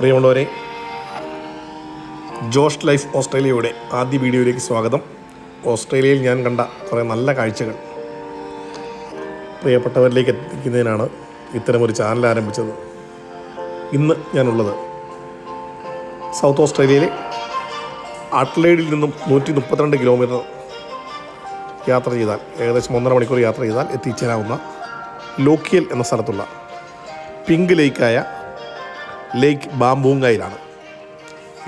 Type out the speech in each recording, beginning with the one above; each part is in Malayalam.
പ്രിയമുള്ളവരെ ജോഷ് ലൈഫ് ഓസ്ട്രേലിയയുടെ ആദ്യ വീഡിയോയിലേക്ക് സ്വാഗതം. ഓസ്ട്രേലിയയിൽ ഞാൻ കണ്ട കുറേ നല്ല കാഴ്ചകൾ പ്രിയപ്പെട്ടവരിലേക്ക് എത്തിക്കുന്നതിനാണ് ഇത്തരമൊരു ചാനൽ ആരംഭിച്ചത്. ഇന്ന് ഞാനുള്ളത് സൗത്ത് ഓസ്ട്രേലിയയിലെ അട്ലേഡിൽ നിന്നും നൂറ്റി മുപ്പത്തിരണ്ട് കിലോമീറ്റർ യാത്ര ചെയ്താൽ ഏകദേശം ഒന്നര മണിക്കൂർ യാത്ര ചെയ്താൽ എത്തിച്ചേരാവുന്ന ലോക്കിയൽ എന്ന സ്ഥലത്തുള്ള പിങ്ക് ലേക്കായ ലേക്ക് ബാംബൂങ്കായിലാണ്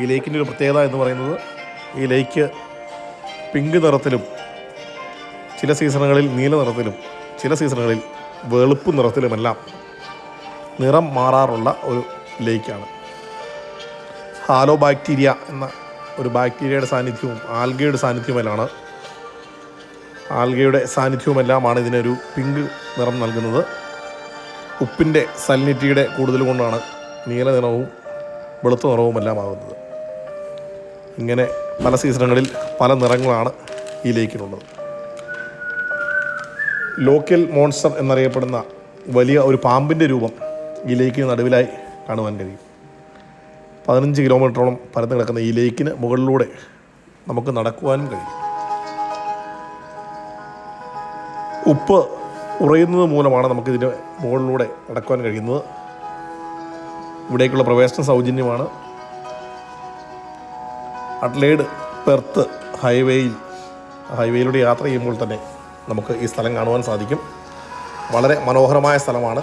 ഈ ലേക്കിന്റെ ഒരു പ്രത്യേകത എന്ന് പറയുന്നത് ഈ ലേക്ക് പിങ്ക് നിറത്തിലും ചില സീസണുകളിൽ നീല നിറത്തിലും ചില സീസണുകളിൽ വെളുപ്പ് നിറത്തിലുമെല്ലാം നിറം മാറാറുള്ള ഒരു ലേക്കാണ്. ഹാലോ ബാക്ടീരിയ എന്ന ഒരു ബാക്ടീരിയയുടെ സാന്നിധ്യവും ആൽഗയുടെ സാന്നിധ്യവുമെല്ലാം ആൽഗയുടെ സാന്നിധ്യവുമെല്ലാമാണ് ഇതിനൊരു പിങ്ക് നിറം നൽകുന്നത്. ഉപ്പിന്റെ സലിനിറ്റിയുടെ കൂടുതൽ കൊണ്ടാണ് നീല നിറവും വെളുത്ത നിറവുമെല്ലാം ആകുന്നത് ഇങ്ങനെ പല സീസണുകളിൽ പല നിറങ്ങളാണ് ഈ ലേക്കിനുള്ളത്. ലോക്കൽ മോൺസ്റ്റർ എന്നറിയപ്പെടുന്ന വലിയ ഒരു പാമ്പിന്റെ രൂപം ഈ ലേക്കിന് നടുവിലായി കാണുവാൻ കഴിയും. പതിനഞ്ച് കിലോമീറ്ററോളം പരന്ന് കിടക്കുന്ന ഈ ലേക്കിന് മുകളിലൂടെ നമുക്ക് നടക്കുവാനും കഴിയും. ഉപ്പ് ഉറയുന്നത് മൂലമാണ് നമുക്കിതിന്റെ മുകളിലൂടെ നടക്കുവാൻ കഴിയുന്നത്. ഇവിടേക്കുള്ള പ്രവേശനം സൗജന്യമാണ്. അട്ലേഡ് പെർത്ത് ഹൈവേയിൽ ഹൈവേയിലൂടെ യാത്ര ചെയ്യുമ്പോൾ തന്നെ നമുക്ക് ഈ സ്ഥലം കാണുവാൻ സാധിക്കും. വളരെ മനോഹരമായ സ്ഥലമാണ്.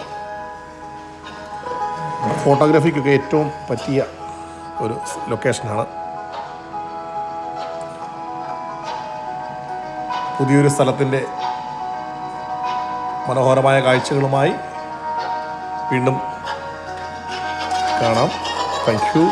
ഫോട്ടോഗ്രാഫിക്കൊക്കെ ഏറ്റവും പറ്റിയ ഒരു ലൊക്കേഷനാണ്. പുതിയൊരു സ്ഥലത്തിന്റെ മനോഹരമായ കാഴ്ചകളുമായി വീണ്ടും കാണാം താങ്ക് യു